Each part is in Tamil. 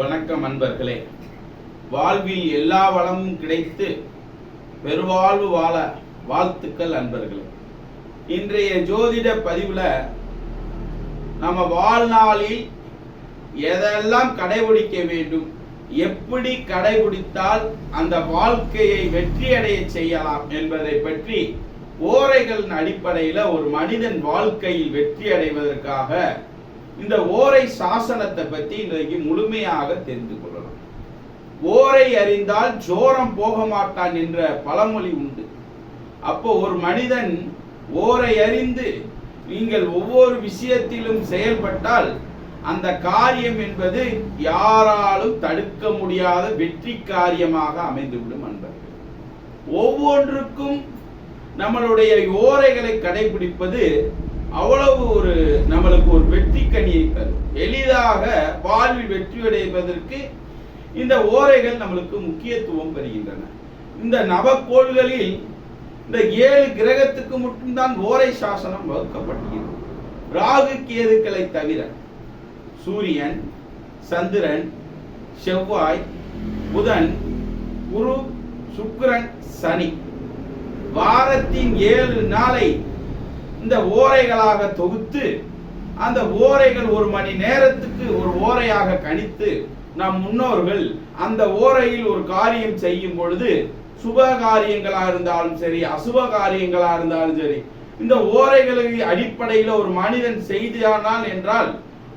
வணக்கம் அன்பர்களே. வாழ்வில் எல்லா வளமும் கிடைத்து பெருவாழ்வு வாழ வாழ்த்துக்கள் அன்பர்களே. இன்றைய ஜோதிட பதிவுல நம்ம வாழ்நாளில் எதெல்லாம் கடைபிடிக்க வேண்டும் எப்படி கடைபிடித்தால் அந்த வாழ்க்கையை வெற்றியடைய செய்யலாம் என்பதை பற்றி ஓரைகளின் அடிப்படையில் ஒரு மனிதன் வாழ்க்கையில் வெற்றி அடைவதற்காக இந்த ஓரை சாசனத்தை பற்றி இன்றைக்கு முழுமையாக தெரிந்து கொள்ளலாம் ஓரை அறிந்தால் ஜோரம் போக மாட்டான் என்ற பழமொழி உண்டு. அப்போ ஒரு மனிதன் ஓரை அறிந்து நீங்கள் ஒவ்வொரு விஷயத்திலும் செயல்பட்டால் அந்த காரியம் என்பது யாராலும் தடுக்க முடியாத வெற்றி காரியமாக அமைந்துவிடும் அன்பர்கள். ஒவ்வொன்றுக்கும் நம்மளுடைய ஓரைகளை கடைபிடிப்பது அவ்வளவு ஒரு நம்மளுக்கு ஒரு வெற்றி கனியை தரும். எளிதாக வாழ்வில் வெற்றி அடைவதற்கு இந்த ஓரைகள் நம்மளுக்கு முக்கியத்துவம் பெறுகின்றன இந்த நவக்கோள்களில் இந்த ஏழு கிரகத்துக்கு மட்டும்தான் ஓரை சாசனம் வகுக்கப்பட்டுகிறது ராகு கேதுக்களை தவிர சூரியன் சந்திரன் செவ்வாய் புதன் குரு சுக்கிரன் சனி. வாரத்தின் ஏழு நாளை இந்த ஓரைகளாக தொகுத்து அந்த ஓரைகள் ஒரு மணி நேரத்துக்கு ஒரு ஓரையாக கணித்து நம் முன்னோர்கள் அந்த ஓரையில் ஒரு காரியம் செய்யும் பொழுது சுப காரியங்களா இருந்தாலும் சரி அசுப காரியங்களா இருந்தாலும் சரி இந்த ஓரைகளுக்கு அடிப்படையில் ஒரு மனிதன் செய்தானால் என்றால்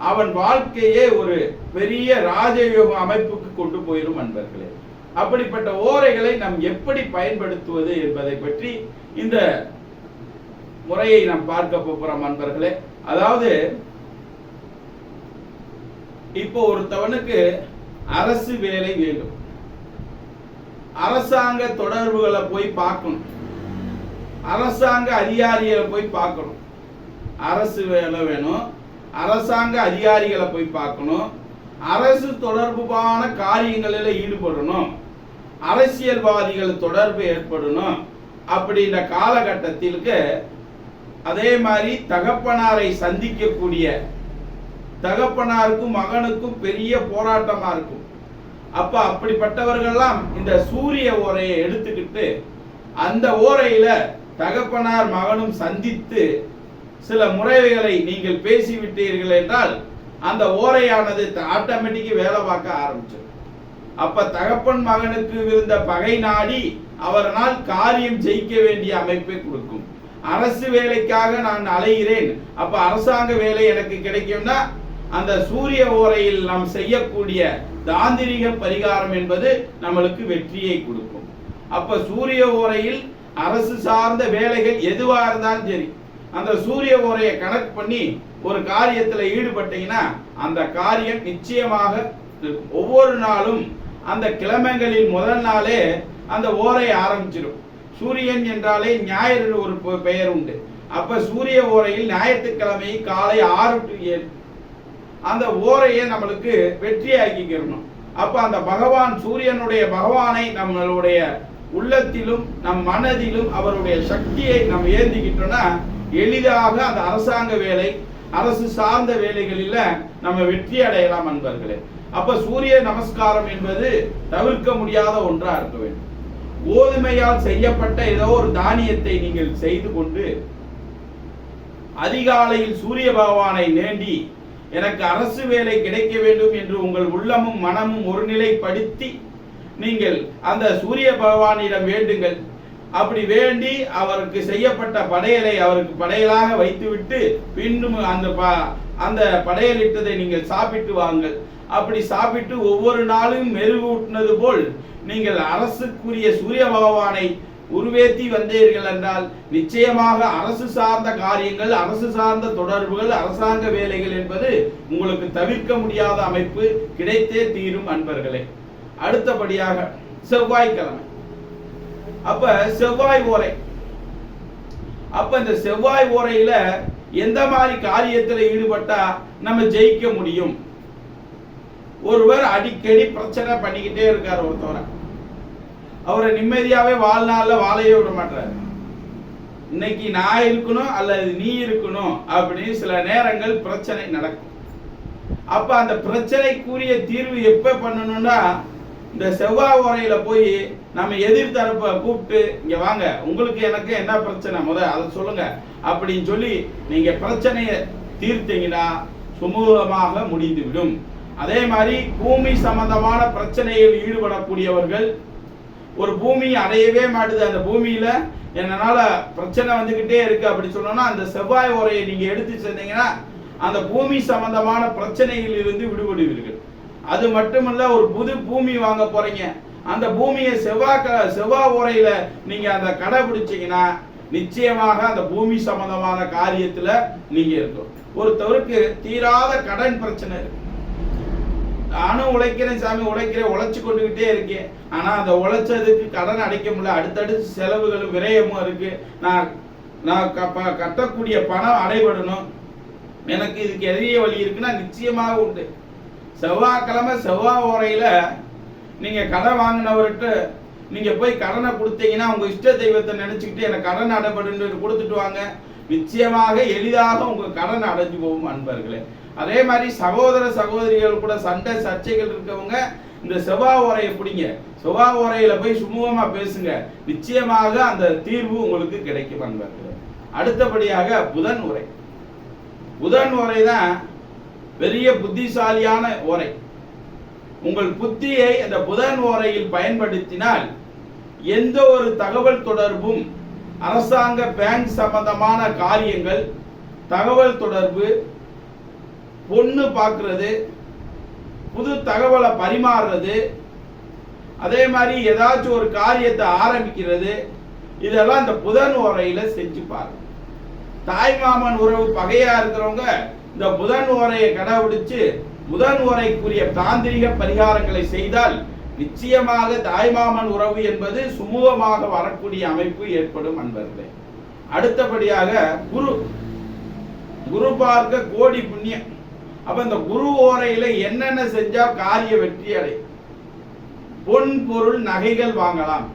அவன் வாழ்க்கையே ஒரு பெரிய ராஜயோக அமைப்புக்கு கொண்டு போயிடும் அன்பர்களே. அப்படிப்பட்ட ஓரைகளை நாம் எப்படி பயன்படுத்துவது என்பதை பற்றி இந்த முறையை நாம் பார்க்க போகிறோம் அன்பர்களே. அதாவது இப்போ ஒருத்தவனுக்கு அரசு வேலை வேண்டும். அரசாங்க தொடர்புகளை போய் பார்க்கணும். அரசாங்க அதிகாரிகளை போய் பார்க்கணும். அரசு வேலை வேணும். அரசாங்க அதிகாரிகளை போய் பார்க்கணும். அரசு தொடர்புமான காரியங்களில் ஈடுபடணும். அரசியல்வாதிகள் தொடர்பு ஏற்படணும். அப்படின்ற காலகட்டத்திற்கு அதே மாதிரி தகப்பனாரை சந்திக்கக்கூடிய தகப்பனாருக்கும் மகனுக்கும் பெரிய போராட்டமா இருக்கும். அப்ப அப்படிப்பட்டவர்கள்லாம் இந்த சூரிய ஓரையை எடுத்துக்கிட்டு அந்த ஓரையில தகப்பனார் மகனும் சந்தித்து சில முறைகளை நீங்கள் பேசிவிட்டீர்கள் என்றால் அந்த ஓரையானது ஆட்டோமேட்டிக்கு வேலை பார்க்க ஆரம்பிச்சிடும். அப்ப தகப்பன் மகனுக்கு இருந்த பகை நாடி அவரால் காரியம் ஜெயிக்க வேண்டிய அமைப்பை கொடுக்கும். அரசு வேலைக்காக நான் அலைகிறேன். அப்ப அரசாங்க வேலை எனக்கு கிடைக்கும்னா அந்த சூரிய ஓரையில் நாம் செய்யக்கூடிய தாந்திரிக பரிகாரம் என்பது நம்மளுக்கு வெற்றியை கொடுக்கும். அப்ப சூரிய ஓரையில் அரசு சார்ந்த வேலைகள் எதுவா இருந்தாலும் சரி அந்த சூரிய ஓரையை கணக்கு பண்ணி ஒரு காரியத்தில் ஈடுபட்டீங்கன்னா அந்த காரியம் நிச்சயமாக ஒவ்வொரு நாளும் அந்த கிழமைகளில் முதல் நாளே அந்த ஓரை ஆரம்பிச்சிடும் சூரியன் என்றாலே ஞாயிறு ஒரு பெயர் உண்டு. அப்ப சூரிய ஓரையில் ஞாயிற்றுக்கிழமை காலை ஆறு டு ஏழு. அந்த ஓரையை நம்மளுக்கு வெற்றியாக்கிக்கிறணும் அப்ப அந்த பகவான் சூரியனுடைய பகவானை நம்மளுடைய உள்ளத்திலும் நம் மனதிலும் அவருடைய சக்தியை நம்ம ஏந்திக்கிட்டோம்னா எளிதாக அந்த அரசாங்க வேலை அரசு சார்ந்த வேலைகளில நம்ம வெற்றி அடையலாம் அன்பர்களே. அப்ப சூரிய நமஸ்காரம் என்பது தவிர்க்க முடியாத ஒன்றா இருக்க வேண்டும். கோதுமையால் செய்யப்பட்ட ஏதோ ஒரு தானியத்தை நீங்கள் செய்து கொண்டு அதிகாலையில் சூரிய பகவானை நேண்டி எனக்கு அரசு வேலை கிடைக்க வேண்டும் என்று உங்கள் உள்ளமும் மனமும் ஒருநிலைப்படுத்தி நீங்கள் அந்த சூரிய பகவானிடம் வேண்டுங்கள். அப்படி வேண்டி அவருக்கு செய்யப்பட்ட படையலை அவருக்கு படையலாக வைத்துவிட்டு பின்னும் அந்த ப- அந்த படையலிட்டதை நீங்கள் சாப்பிட்டு வாங்கள். அப்படி சாப்பிட்டு ஒவ்வொரு நாளும் மெருகூட்டினது போல் நீங்கள் அரசுக்குரிய சூரிய பகவானை உருவேத்தி வந்தீர்கள் என்றால் நிச்சயமாக அரசு சார்ந்த காரியங்கள் அரசு சார்ந்த தொடர்புகள் அரசாங்க வேலைகள் என்பது உங்களுக்கு தவிர்க்க முடியாத அமைப்பு கிடைத்தே தீரும் அன்பர்களே. அடுத்தபடியாக செவ்வாய்க்கிழமை. அப்ப செவ்வாய் ஓரை. அப்ப இந்த செவ்வாய் ஓரையில எந்த மாதிரி காரியத்தில் ஈடுபட்டா நம்ம ஜெயிக்க முடியும்? ஒருவர் அடிக்கடி பிரச்சனை பண்ணிக்கிட்டே இருக்கார் ஒருத்தவரை. அவரை நிம்மதியாவே வாழ்நாள்ல வாழையே விட மாட்டாரு இன்னைக்கு நான் இருக்கணும் அல்லது நீ இருக்கணும் அப்படின்னு சில நேரங்கள் பிரச்சனை நடக்கும். அப்ப அந்த பிரச்சனைக்குரிய தீர்வு எப்ப பண்ணணும்னா இந்த செவ்வாய் உரையில போய் நம்ம எதிர் தரப்பை கூப்பிட்டு இங்க வாங்க உங்களுக்கு எனக்கு என்ன பிரச்சனை? முத அதை சொல்லுங்க. அப்படின்னு சொல்லி நீங்க பிரச்சனையை தீர்த்தீங்கன்னா சுமூகமாக முடிந்துவிடும். அதே மாதிரி பூமி சம்பந்தமான பிரச்சனையில் ஈடுபடக்கூடியவர்கள் ஒரு பூமி அடையவே மாட்டுது. அந்த பூமியில என்னால பிரச்சனை வந்துகிட்டே இருக்கு அப்படி சொன்னோம்னா அந்த செவ்வாய் உரையை நீங்க எடுத்து செஞ்சீங்கன்னா அந்த பூமி சம்பந்தமான பிரச்சனையில் இருந்து விடுபடுவீர்கள். அது மட்டுமல்ல ஒரு புது பூமி வாங்க போறீங்க. அந்த பூமியை செவ்வாய் க- செவ்வாய் உரையில நீங்க அந்த கடைபிடிச்சீங்கன்னா நிச்சயமாக அந்த பூமி சம்பந்தமான காரியத்துல நீங்க இருக்கும் ஒருத்தவருக்கு தீராத கடன் பிரச்சனை இருக்கு. நானும் உழைக்கிறேன் சாமி உழைக்கிறேன் உழைச்சி கொண்டுகிட்டே இருக்கேன். ஆனா அந்த உழைச்சதுக்கு கடன் அடைக்க முடியல. அடுத்தடுத்து செலவுகளும் விரயமும் இருக்கு. நான் நான் க- ப- கட்டக்கூடிய பணம் அடைபடணும். எனக்கு இதுக்கு எதிரிய வழி இருக்குன்னா நிச்சயமாக உண்டு. செவ்வாய்க்கிழமை செவ்வாய் ஓரையில நீங்க கடன் வாங்கினவர்கிட்ட நீங்க போய் கடனை கொடுத்தீங்கன்னா உங்க இஷ்ட தெய்வத்தை நினைச்சுக்கிட்டு எனக்கு கடன் அடைபடுன்னு கொடுத்துட்டு வாங்க. நிச்சயமாக எளிதாக உங்க கடன் அடைஞ்சு போகும் அன்பர்களே. அதே மாதிரி சகோதர சகோதரிகள் கூட சண்டை சர்ச்சைகள் இருக்கவங்க இந்த செவ்வா உரையை பிடிங்க. செவ்வா உரையில போய் சுமூகமா பேசுங்க. நிச்சயமாக அந்த தீர்வு உங்களுக்கு கிடைக்கும் அன்பர்களே. அடுத்தபடியாக புதன் உரை புதன் உரை தான் பெரிய புத்திசாலியான உரை உங்கள் புத்தியை அந்த புதன் ஓரையில் பயன்படுத்தினால் எந்த ஒரு தகவல் தொடர்பும் அரசாங்க பேங்க் சம்பந்தமான காரியங்கள் தகவல் தொடர்பு பொண்ணு பார்க்கறது புது தகவலை பரிமாறுறது அதே மாதிரி ஏதாச்சும் ஒரு காரியத்தை ஆரம்பிக்கிறது இதெல்லாம் இந்த புதன் உரையில செஞ்சு பாருங்க. தாய்மாமன் உறவு பகையா இருக்கிறவங்க இந்த புதன் உரையை கடைபிடிச்சு புதன் உரைக்குரிய தாந்திரிக பரிகாரங்களை செய்தால் நிச்சயமாக தாய்மாமன் உறவு என்பது சுமூகமாக வரக்கூடிய அமைப்பு ஏற்படும் அன்பர்களே. அடுத்தபடியாக குரு குரு பார்க்க கோடி புண்ணியம். அப்ப இந்த குரு ஓரையில என்னென்ன செஞ்சா காரிய வெற்றி அடை பொன் பொருள் நகைகள் வாங்கலாம்.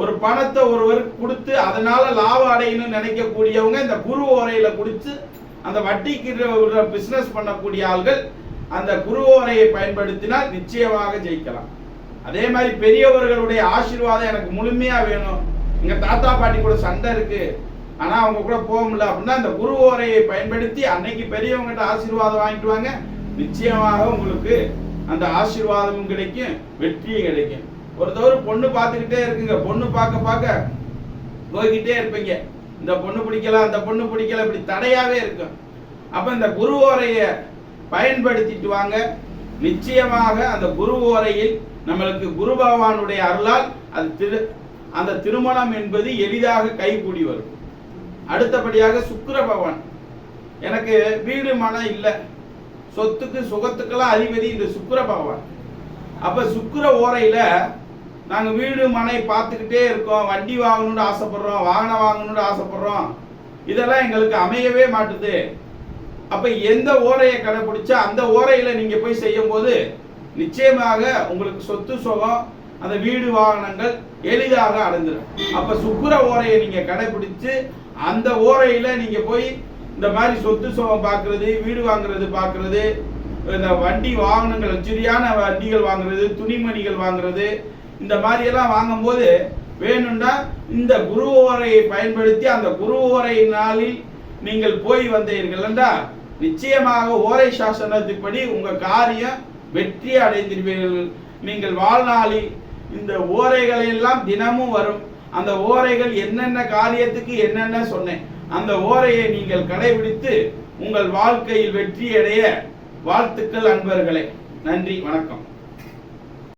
ஒரு பணத்தை ஒருவர் கொடுத்து அதனால லாபம் அடையணும்னு நினைக்கக்கூடியவங்க இந்த குரு ஓரையில குடிச்சு அந்த வட்டிக்கு பிசினஸ் பண்ணக்கூடிய ஆள்கள் அந்த குரு ஓரையை பயன்படுத்தினால் நிச்சயமாக ஜெயிக்கலாம். அதே மாதிரி பெரியவர்களுடைய ஆசீர்வாதம் எனக்கு முழுமையா வேணும். எங்க தாத்தா பாட்டி கூட சண்டை இருக்கு. ஆனா அவங்க கூட போக முடியல அப்படின்னா அந்த குரு ஓரையை பயன்படுத்தி அன்னைக்கு பெரியவங்ககிட்ட ஆசீர்வாதம் வாங்கிட்டு வாங்க. நிச்சயமாக உங்களுக்கு அந்த ஆசீர்வாதமும் கிடைக்கும் வெற்றியும் கிடைக்கும். ஒருத்தவர் பொண்ணு பார்த்துக்கிட்டே இருக்குங்க. பொண்ணு பார்க்க பார்க்க போய்கிட்டே இருப்பீங்க. இந்த பொண்ணு பிடிக்கல அந்த பொண்ணு பிடிக்கல இப்படி தடையாவே இருக்கும். அப்ப இந்த குரு ஓரையை பயன்படுத்திட்டு வாங்க. நிச்சயமாக அந்த குரு ஓரையில் நம்மளுக்கு குரு பகவானுடைய அருளால் அது திரு அந்த திருமணம் என்பது எளிதாக கைகூடி வரும். அடுத்தபடியாக சுக்கர பகவான். எனக்கு வீடு மனம் இல்லை. சொத்துக்கு சுகத்துக்கெல்லாம் அதிபதி இந்த சுக்கர பகவான். அப்ப சுக்கர ஓரையில நாங்கள் வீடு மனை பார்த்துக்கிட்டே இருக்கோம். வண்டி வாங்கணும்னு ஆசைப்படுறோம். வாகனம் வாங்கணும்னு ஆசைப்படுறோம். இதெல்லாம் எங்களுக்கு அமையவே மாட்டுது. அப்ப எந்த ஓரையை கடைபிடிச்சா அந்த ஓரையில நீங்க போய் செய்யும் போது நிச்சயமாக உங்களுக்கு சொத்து சுகம் அந்த வீடு வாகனங்கள் எளிதாக அடைஞ்சிடும் அப்ப சுக்கிர ஓரையை நீங்க கடைபிடிச்சு அந்த ஓரையில நீங்க போய் இந்த மாதிரி சொத்து சுகம் பார்க்கிறது வீடு வாங்குறது பார்க்கிறது இந்த வண்டி வாகனங்கள் சரியான வண்டிகள் வாங்குறது துணிமணிகள் வாங்குறது இந்த மாதிரி எல்லாம் வாங்கும்போது வேணும்னா இந்த குரு ஓரையை பயன்படுத்தி அந்த குரு ஓரை நாளில் நீங்கள் போய் வந்தீர்கள் என்றால் நிச்சயமாக ஓரை சாசனத்தின்படி உங்க காரியம் வெற்றி அடைந்திருப்பீர்கள். நீங்கள் வாழ்நாளில் இந்த ஓரைகளை எல்லாம் தினமும் வரும். அந்த ஓரைகள் என்னென்ன காரியத்துக்கு என்னென்ன சொன்னேன். அந்த ஓரையை நீங்கள் கடைபிடித்து உங்கள் வாழ்க்கையில் வெற்றி அடைய வாழ்த்துக்கள் அன்பர்களே. நன்றி வணக்கம்.